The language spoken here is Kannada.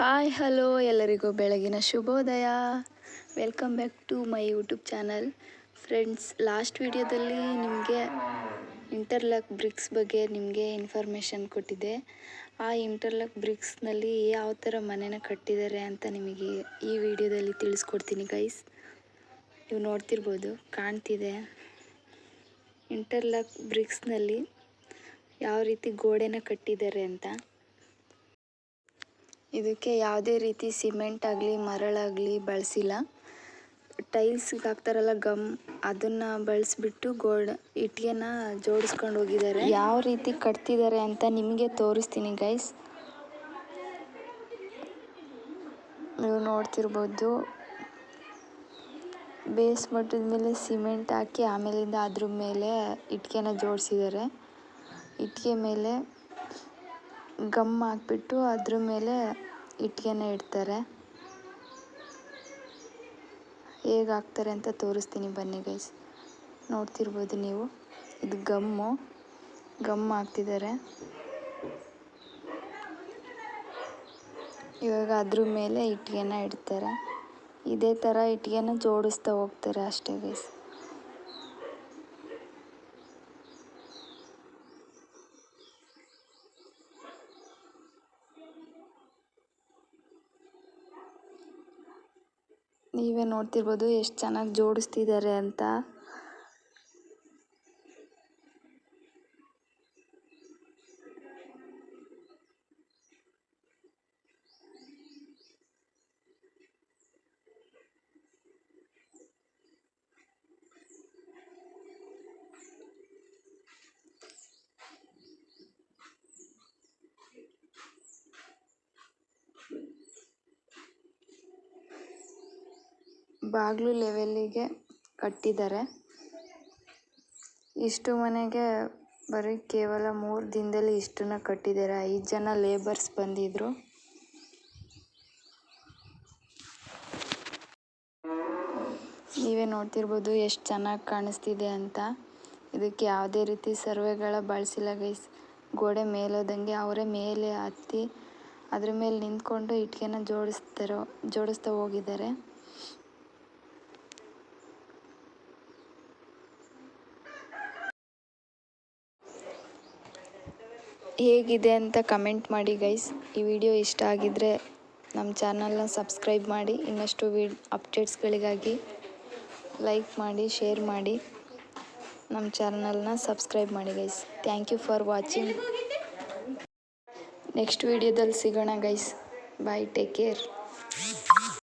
ಹಾಯ್, ಹಲೋ ಎಲ್ಲರಿಗೂ ಬೆಳಗಿನ ಶುಭೋದಯ. Welcome back to my YouTube channel friends last ವಿಡಿಯೋದಲ್ಲಿ ನಿಮಗೆ ಇಂಟರ್ಲಾಕ್ ಬ್ರಿಕ್ಸ್ ಬಗ್ಗೆ ನಿಮಗೆ ಇನ್ಫಾರ್ಮೇಷನ್ ಕೊಟ್ಟಿದ್ದೆ. ಆ ಇಂಟರ್ಲಾಕ್ ಬ್ರಿಕ್ಸ್ನಲ್ಲಿ ಯಾವ ಥರ ಮನೆನ ಕಟ್ಟಿದ್ದಾರೆ ಅಂತ ನಿಮಗೆ ಈ ವಿಡಿಯೋದಲ್ಲಿ ತಿಳಿಸ್ಕೊಡ್ತೀನಿ ಗೈಸ್ ನೀವು ನೋಡ್ತಿರ್ಬೋದು, ಕಾಣ್ತಿದೆ. ಇಂಟರ್ಲಾಕ್ ಬ್ರಿಕ್ಸ್ನಲ್ಲಿ ಯಾವ ರೀತಿ ಗೋಡೆನ ಕಟ್ಟಿದ್ದಾರೆ ಅಂತ. ಇದಕ್ಕೆ ಯಾವುದೇ ರೀತಿ ಸಿಮೆಂಟ್ ಆಗಲಿ ಮರಳಾಗಲಿ ಬಳಸಿಲ್ಲ. ಟೈಲ್ಸ್ಗೆ ಹಾಕ್ತಾರಲ್ಲ ಗಮ್, ಅದನ್ನು ಬಳಸಿಬಿಟ್ಟು ಗೋಡ ಇಟ್ಟಿಗೆನ ಜೋಡಿಸ್ಕೊಂಡು ಹೋಗಿದ್ದಾರೆ. ಯಾವ ರೀತಿ ಕಟ್ತಿದ್ದಾರೆ ಅಂತ ನಿಮಗೆ ತೋರಿಸ್ತೀನಿ ಗೈಸ್ ನೀವು ನೋಡ್ತಿರ್ಬೋದು ಬೇಸ್ ಮಟ್ಟದ ಮೇಲೆ ಸಿಮೆಂಟ್ ಹಾಕಿ ಆಮೇಲಿಂದ ಅದ್ರ ಮೇಲೆ ಇಟ್ಟಿಗೆನ ಜೋಡಿಸಿದ್ದಾರೆ. ಇಟ್ಟಿಗೆ ಮೇಲೆ ಗಮ್ ಹಾಕ್ಬಿಟ್ಟು ಅದ್ರ ಮೇಲೆ ಇಟ್ಟಿಗೆನ ಇಡ್ತಾರೆ. ಹೇಗೆ ಹಾಕ್ತಾರೆ ಅಂತ ತೋರಿಸ್ತೀನಿ ಬನ್ನಿ ಗೈಸ್ ನೋಡ್ತಿರ್ಬೋದು ನೀವು. ಇದು ಗಮ್ಮು. ಗಮ್ ಹಾಕ್ತಿದ್ದಾರೆ. ಇವಾಗ ಅದ್ರ ಮೇಲೆ ಇಟ್ಟಿಗೆನ ಇಡ್ತಾರೆ. ಇದೇ ಥರ ಇಟ್ಟಿಗೆನ ಜೋಡಿಸ್ತಾ ಹೋಗ್ತಾರೆ ಅಷ್ಟೇ ಗೈಸ್ ನೀವೇ ನೋಡ್ತಿರ್ಬೋದು ಎಷ್ಟು ಚೆನ್ನಾಗಿ ಜೋಡಿಸ್ತಿದ್ದಾರೆ ಅಂತ. ಬಾಗಿಲು ಲೆವೆಲ್ಲಿಗೆ ಕಟ್ಟಿದ್ದಾರೆ. ಇಷ್ಟು ಮನೆಗೆ ಬರೀ ಕೇವಲ ಮೂರು ದಿನದಲ್ಲಿ ಇಷ್ಟನ್ನ ಕಟ್ಟಿದ್ದಾರೆ. ಐದು ಜನ ಲೇಬರ್ಸ್ ಬಂದಿದ್ರು. ನೀವೇ ನೋಡ್ತಿರ್ಬೋದು ಎಷ್ಟು ಚೆನ್ನಾಗಿ ಕಾಣಿಸ್ತಿದೆ ಅಂತ. ಇದಕ್ಕೆ ಯಾವುದೇ ರೀತಿ ಸರ್ವೆಗಳ ಬಳಸಿಲ್ಲ ಗೈಸ್ ಗೋಡೆ ಮೇಲೋದಂಗೆ ಅವರೇ ಮೇಲೆ ಹತ್ತಿ ಅದ್ರ ಮೇಲೆ ನಿಂತ್ಕೊಂಡು ಇಟ್ಟಿಗೆನ ಜೋಡಿಸ್ತಾರೋ, ಜೋಡಿಸ್ತಾ ಹೋಗಿದ್ದಾರೆ. ಹೇಗಿದೆ ಅಂತ ಕಮೆಂಟ್ ಮಾಡಿ ಗೈಸ್ ಈ ವಿಡಿಯೋ ಇಷ್ಟ ಆಗಿದ್ದರೆ ನಮ್ಮ ಚಾನಲ್ನ ಸಬ್ಸ್ಕ್ರೈಬ್ ಮಾಡಿ. ಇನ್ನಷ್ಟು ವಿಡ್ ಅಪ್ಡೇಟ್ಸ್ಗಳಿಗಾಗಿ ಲೈಕ್ ಮಾಡಿ ಶೇರ್ ಮಾಡಿ. ನಮ್ಮ ಚಾನಲ್ನ ಸಬ್ಸ್ಕ್ರೈಬ್ ಮಾಡಿ guys thank you for watching next ವಿಡಿಯೋದಲ್ಲಿ ಸಿಗೋಣ ಗೈಸ್ ಬಾಯ್ ಟೇಕ್ ಕೇರ್